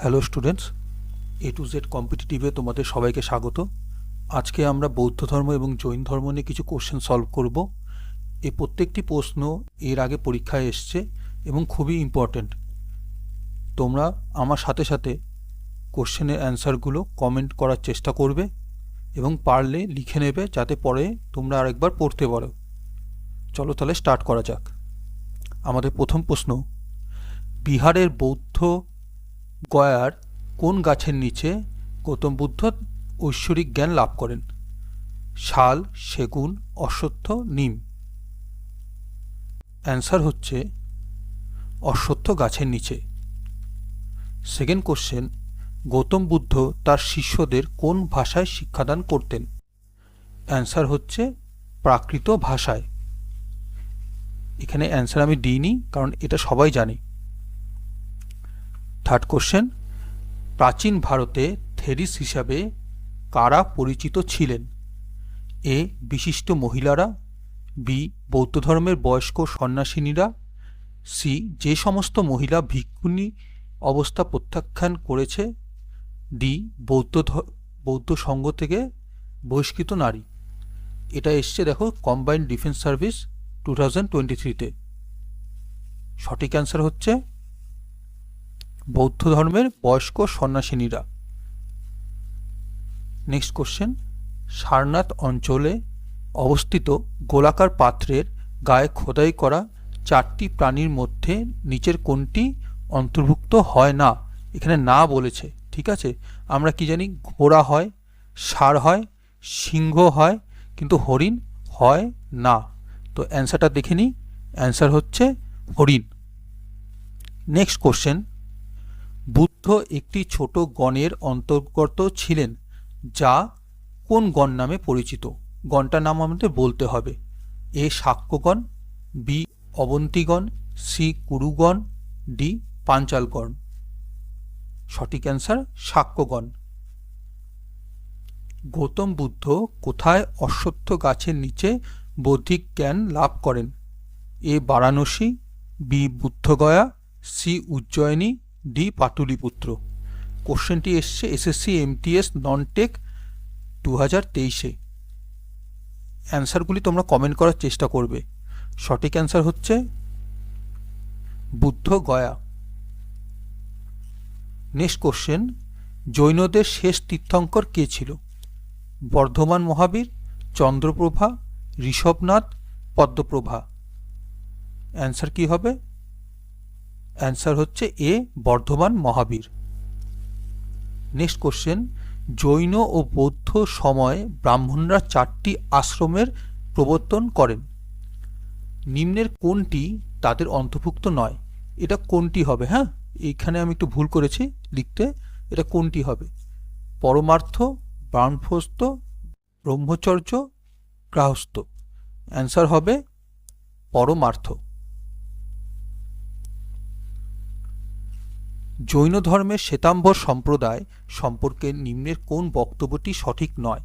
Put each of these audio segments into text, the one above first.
Hello students A to Z কম্পিটিটিভে তোমাদের সবাইকে স্বাগত। আজকে আমরা বৌদ্ধ ধর্ম এবং জৈন ধর্ম নিয়ে কিছু কোশ্চেন সলভ করব। এই প্রত্যেকটি প্রশ্ন এর আগে পরীক্ষায় এসছে এবং খুবই ইম্পর্ট্যান্ট তোমরা আমার সাথে সাথে কোশ্চেনের অ্যান্সারগুলো কমেন্ট করার চেষ্টা করবে এবং পারলে লিখে নেবে যাতে পরে তোমরা আরেকবার পড়তে পারো। চলো তাহলে স্টার্ট করা যাক। আমাদের প্রথম প্রশ্ন, বিহারের বৌদ্ধ গয়ার কোন গাছের নিচে গৌতম বুদ্ধ ঐশ্বরিক জ্ঞান লাভ করেন? শাল, সেগুন, অশ্বত্থ, নিম। অ্যান্সার হচ্ছে, অশ্বত্থ গাছের নিচে। সেকেন্ড কোশ্চেন, গৌতম বুদ্ধ তার শিষ্যদের কোন ভাষায় শিক্ষাদান করতেন? অ্যান্সার হচ্ছে, প্রাকৃত ভাষায়। এখানে অ্যান্সার আমি দিইনি, কারণ এটা সবাই জানে। থার্ড কোশ্চেন প্রাচীন ভারতে থেরিস হিসাবে কারা পরিচিত ছিলেন? এ, বিশিষ্ট মহিলারা, বি, বৌদ্ধ ধর্মের বয়স্ক সন্ন্যাসিনীরা, সি, যে সমস্ত মহিলা ভিক্ষুণী অবস্থা প্রত্যাখ্যান করেছে, ডি, বৌদ্ধ বৌদ্ধ সংঘ থেকে বহিষ্কৃত নারী। এটা এসছে দেখো combined defence service two thousand twenty থ্রিতে সঠিক অ্যান্সার হচ্ছে বৌদ্ধ ধর্মের বয়স্ক সন্ন্যাসিনীরা। নেক্সট কোশ্চেন সারনাথ অঞ্চলে অবস্থিত গোলাকার পাত্রের গায়ে খোদাই করা চারটি প্রাণীর মধ্যে নিচের কোনটি অন্তর্ভুক্ত হয় না? এখানে না বলেছে, ঠিক আছে? আমরা কি জানি? ঘোড়া হয় সার হয়, সিংহ হয়, কিন্তু হরিণ হয় না। তো অ্যান্সারটা দেখে নিই। অ্যান্সার হচ্ছে হরিণ। নেক্সট কোশ্চেন বুদ্ধ একটি ছোট গণের অন্তর্গত ছিলেন, যা কোন গণ নামে পরিচিত? গণটার নাম আমাদের বলতে হবে। এ শাক্যগণ বি অবন্তিগণ, সি কুরুগণ, ডি পাঞ্চালগণ। সঠিক অ্যান্সার শাক্যগণ গৌতম বুদ্ধ কোথায় অশ্বত্থ গাছের নিচে বৌদ্ধিক জ্ঞান লাভ করেন? A Varanasi, B Bodhgaya, C Ujjain D Pataliputra. কোশ্চেনটি এসছে এসএসসি এমটিএস নন টেক দু হাজার তেইশে। অ্যান্সারগুলি তোমরা কমেন্ট করার চেষ্টা করবে। সঠিক অ্যান্সার হচ্ছে বুদ্ধ গয়া। নেক্সট কোশ্চেন জৈনদের শেষ তীর্থঙ্কর কে ছিল? বর্ধমান মহাবীর, চন্দ্রপ্রভা, ঋষভনাথ, পদ্মপ্রভা। অ্যান্সার কি হবে? অ্যান্সার হচ্ছে A, Vardhaman Mahavir. Next question Jain ও বৌদ্ধ সময়ে ব্রাহ্মণরা চারটি আশ্রমের প্রবর্তন করেন। নিম্নের কোনটি তাদের অন্তর্ভুক্ত নয়? এটা কোনটি হবে হ্যাঁ? এইখানে আমি একটু ভুল করেছি লিখতে। এটা কোনটি হবে? পরমার্থ, ব্রাহ্মস্থ, ব্রহ্মচর্য গ্রাহস্থ অ্যান্সার হবে পরমার্থ। জৈন ধর্মের শ্বেতাম্বর সম্প্রদায় সম্পর্কে নিম্নের কোন বক্তব্যটি সঠিক নয়?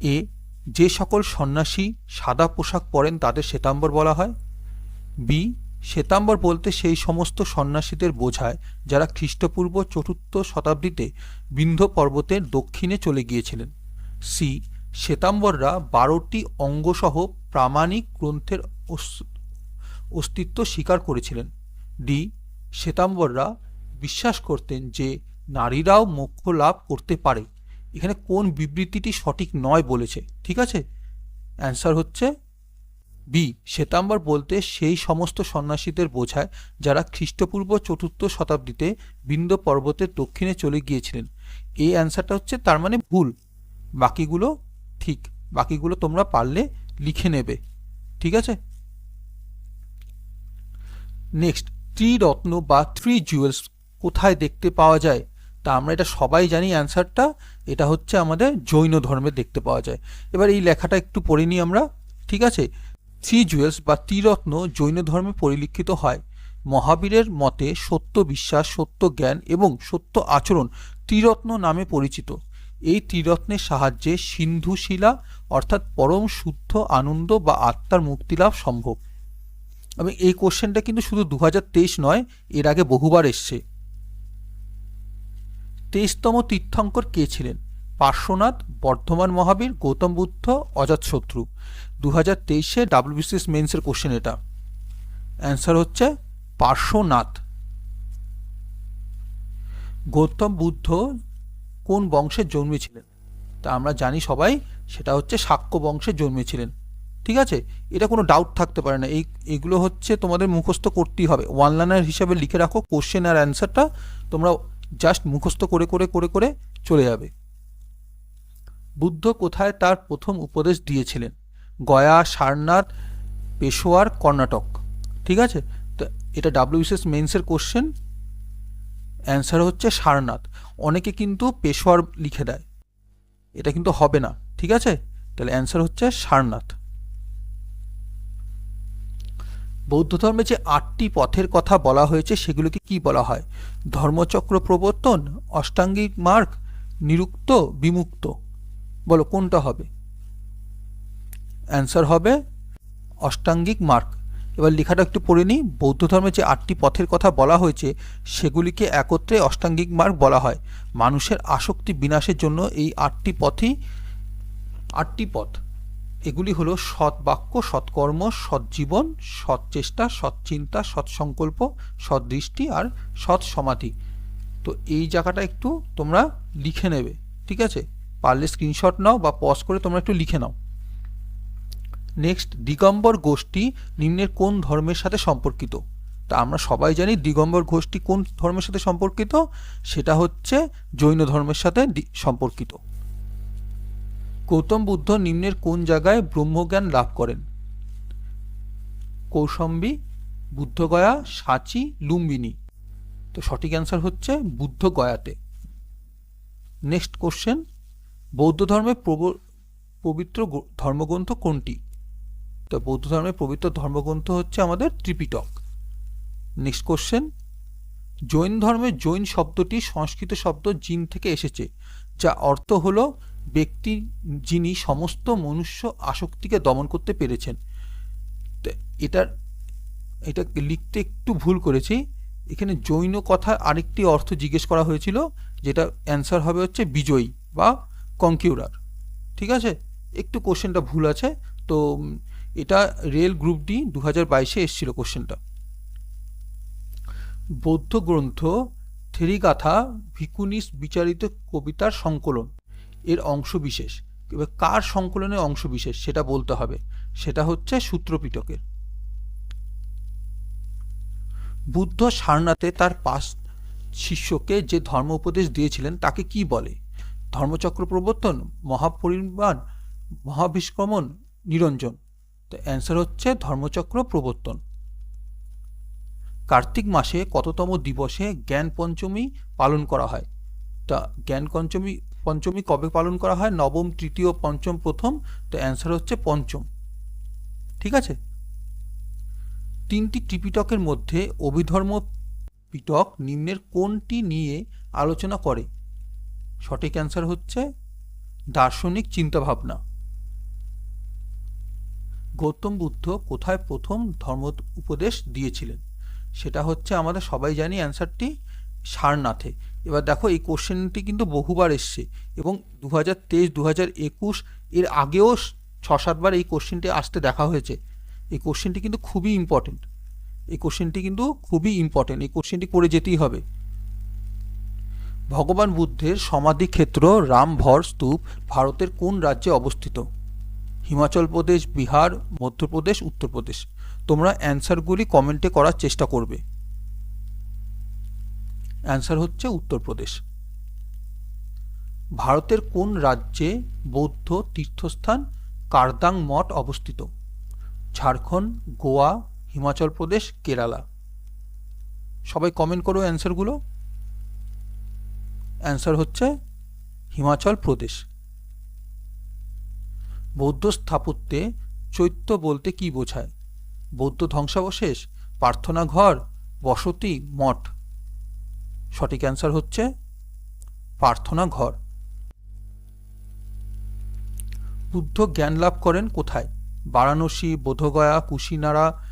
এ. যে সকল সন্ন্যাসী সাদা পোশাক পরেন তাদের শ্বেতাম্বর বলা হয়। বি. শ্বেতাম্বর বলতে সেই সমস্ত সন্ন্যাসীদের বোঝায় যারা খ্রিস্টপূর্ব চতুর্থ শতাব্দীতে বিন্ধ্য পর্বতের দক্ষিণে চলে গিয়েছিলেন। সি. শ্বেতাম্বররা বারোটি অঙ্গসহ প্রামাণিক গ্রন্থের অস- অস্তিত্ব স্বীকার করেছিলেন। ডি. শ্বেতাম্বররা বিশ্বাস করতেন যে নারীরাও মোক্ষ লাভ করতে পারে। এখানে কোন বিবৃতিটি সঠিক নয় বলেছে, ঠিক আছে? অ্যান্সার হচ্ছে বি, শ্বেতাম্বর বলতে সেই সমস্ত সন্ন্যাসীদের বোঝায় যারা খ্রিস্টপূর্ব চতুর্থ শতাব্দীতে বিন্দ পর্বতের দক্ষিণে চলে গিয়েছিলেন। এই অ্যান্সারটা হচ্ছে তার মানে ভুল। বাকিগুলো ঠিক, বাকিগুলো তোমরা পারলে লিখে নেবে, ঠিক আছে? নেক্সট ত্রিরত্ন বা থ্রি জুয়েলস কোথায় দেখতে পাওয়া যায়, তা আমরা এটা সবাই জানি অ্যান্সারটা এটা হচ্ছে আমাদের জৈন ধর্মে দেখতে পাওয়া যায়। এবার এই লেখাটা একটু পড়ে নিই আমরা, ঠিক আছে? থ্রি জুয়েলস বা ত্রিরত্ন জৈন ধর্মে পরিলক্ষিত হয়। মহাবীরের মতে সত্য বিশ্বাস, সত্য জ্ঞান এবং সত্য আচরণ ত্রিরত্ন নামে পরিচিত। এই ত্রিরত্নের সাহায্যে সিন্ধু শিলা অর্থাৎ পরম শুদ্ধ আনন্দ বা আত্মার মুক্তিলাভ সম্ভব। এবং এই কোশ্চেনটা কিন্তু শুধু দু নয়, এর আগে বহুবার এসছে। তেইশতম তীর্থঙ্কর কে ছিলেন? পার্শ্বনাথ, বর্ধমান মহাবীর, গৌতম বুদ্ধ অজাতশত্রু দু হাজার তেইশে ডাব্লিউবিসিএস মেন্সের কোশ্চেন এটা। অ্যান্সার হচ্ছে পার্শ্বনাথ। গৌতম বুদ্ধ কোন বংশে জন্মেছিলেন? তা আমরা জানি সবাই, সেটা হচ্ছে শাক্য বংশে জন্মেছিলেন। ঠিক আছে? এটা কোনো ডাউট থাকতে পারে না। এই, এগুলো হচ্ছে তোমাদের মুখস্থ করতেই হবে। ওয়ান লাইনার হিসাবে লিখে রাখো কোশ্চেন আর অ্যান্সারটা তোমরা জাস্ট মুখস্থ করে করে করে করে চলে যাবে। বুদ্ধ কোথায় তার প্রথম উপদেশ দিয়েছিলেন? গয়া, সারনাথ, পেশোয়ার, কর্ণাটক। ঠিক আছে? তো এটা ডাব্লিউবিসিএস মেন্সের কোশ্চেন অ্যান্সার হচ্ছে সারনাথ। অনেকে কিন্তু পেশোয়ার লিখে দেয়। এটা কিন্তু হবে না। ঠিক আছে? তাহলে অ্যান্সার হচ্ছে সারনাথ। বৌদ্ধ ধর্মে যে আটটি পথের কথা বলা হয়েছে, সেগুলোকে কি বলা হয়? ধর্মচক্র প্রবর্তন, অষ্টাঙ্গিক মার্গ, নিরুক্ত, বিমুক্ত। বলো, কোনটা হবে? অ্যান্সার হবে অষ্টাঙ্গিক মার্গ। এবার লেখাটা একটু পড়ে নিই। বৌদ্ধ ধর্মে যে আটটি পথের কথা বলা হয়েছে, সেগুলিকে একত্রে অষ্টাঙ্গিক মার্গ বলা হয়। মানুষের আসক্তি বিনাশের জন্য এই আটটি পথই, আটটি পথ। এগুলি হলো সৎ বাক্য সৎকর্ম, সৎজীবন সৎ চেষ্টা সৎ চিন্তা সৎ সংকল্প সৎ দৃষ্টি আর সৎ সমাধি তো এই জায়গাটা একটু তোমরা লিখে নেবে, ঠিক আছে? পারলে স্ক্রিনশট নাও বা পজ করে তোমরা একটু লিখে নাও। নেক্সট দিগম্বর গোষ্ঠী নিম্নের কোন ধর্মের সাথে সম্পর্কিত? তা আমরা সবাই জানি দিগম্বর গোষ্ঠী কোন ধর্মের সাথে সম্পর্কিত? সেটা হচ্ছে জৈন ধর্মের সাথে সম্পর্কিত। গৌতম বুদ্ধ নিম্নের কোন জায়গায় ব্রহ্মজ্ঞান লাভ করেন? কৌশম্বী, বুদ্ধগয়া, সাঁচি, লুম্বিনী। তো সঠিক অ্যান্সার হচ্ছে বুদ্ধ গয়াতে নেক্সট কোশ্চেন বৌদ্ধ ধর্মের পবিত্র ধর্মগ্রন্থ কোনটি? তো বৌদ্ধ ধর্মের পবিত্র ধর্মগ্রন্থ হচ্ছে আমাদের ত্রিপিটক। নেক্সট কোশ্চেন জৈন ধর্মের জৈন শব্দটি সংস্কৃত শব্দ জিন থেকে এসেছে যা অর্থ হলো ব্যক্তি যিনি সমস্ত মনুষ্য আসক্তিকে দমন করতে পেরেছেন। এটার এটা লিখতে একটু ভুল করেছি। এখানে জৈন কথা আরেকটি অর্থ জিজ্ঞেস করা হয়েছিল, যেটা অ্যান্সার হবে হচ্ছে বিজয়ী বা কনকিউরার ঠিক আছে? একটু কোশ্চেনটা ভুল আছে, তো এটা রেল গ্রুপ ডি দু হাজার বাইশে এসেছিল কোশ্চেনটা বৌদ্ধ গ্রন্থ থেরিগাথা ভিকুনিস বিচারিত কবিতার সংকলন। এর অংশ বিশেষ। এবার কার সংকলনের অংশ বিশেষ সেটা বলতে হবে। সেটা হচ্ছে সূত্রপিটকের। বুদ্ধ সারনাথে তার পাশ শিষ্যকে যে ধর্ম উপদেশ দিয়েছিলেন তাকে কি বলে? ধর্মচক্র প্রবর্তন মহাপরিমাণ মহাবিষ্ক্রমণ নিরঞ্জন। তো অ্যান্সার হচ্ছে ধর্মচক্র প্রবর্তন। কার্তিক মাসে কততম দিবসে জ্ঞান পঞ্চমী পালন করা হয়? তা জ্ঞান পঞ্চমী পঞ্চমী কবে পালন করা হয়? নবম, তৃতীয়, পঞ্চম, প্রথম। তো অ্যান্সার হচ্ছে পঞ্চম। ঠিক আছে? তিনটি ত্রিপিটকের মধ্যে অভিধর্ম পিটক নিম্নের কোনটি নিয়ে আলোচনা করে? সঠিক অ্যান্সার হচ্ছে দার্শনিক চিন্তাভাবনা। গৌতম বুদ্ধ কোথায় প্রথম ধর্ম উপদেশ দিয়েছিলেন? সেটা হচ্ছে আমাদের সবাই জানি অ্যান্সারটি সারনাথে। এবার দেখো এই কোশ্চেনটি কিন্তু বহুবার এসছে এবং দু হাজার তেইশ দু হাজার একুশ এর আগেও ছ, সাতবার এই কোশ্চেনটি আসতে দেখা হয়েছে। এই কোশ্চেনটি কিন্তু খুবই ইম্পর্টেন্ট এই কোশ্চেনটি কিন্তু খুবই ইম্পর্টেন্ট এই কোশ্চেনটি করে যেতেই হবে। ভগবান বুদ্ধের সমাধিক্ষেত্র রামভর স্তূপ ভারতের কোন রাজ্যে অবস্থিত? হিমাচল প্রদেশ, বিহার, মধ্যপ্রদেশ, উত্তরপ্রদেশ। তোমরা অ্যান্সারগুলি কমেন্টে করার চেষ্টা করবে। অ্যান্সার হচ্ছে উত্তরপ্রদেশ। ভারতের কোন রাজ্যে বৌদ্ধ তীর্থস্থান কারদাং মঠ অবস্থিত? ঝাড়খণ্ড, গোয়া, হিমাচল প্রদেশ, কেরালা। সবাই কমেন্ট করো অ্যান্সারগুলো অ্যান্সার হচ্ছে হিমাচল প্রদেশ। বৌদ্ধ স্থাপত্যে চৈত্য বলতে কি বোঝায়? বৌদ্ধ ধ্বংসাবশেষ প্রার্থনা ঘর বসতি, মঠ। সঠিক অ্যান্সার হচ্ছে প্রার্থনা ঘর। বুদ্ধ জ্ঞান লাভ করেন কোথায়? বারাণসী, বোধগয়া কুশিনারা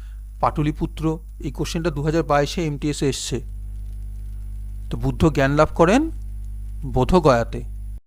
পাটলিপুত্র। এই কোশ্চেনটা দু হাজার বাইশে এমটিএসে এসছে। তো বুদ্ধ জ্ঞান লাভ করেন বোধগয়াতে।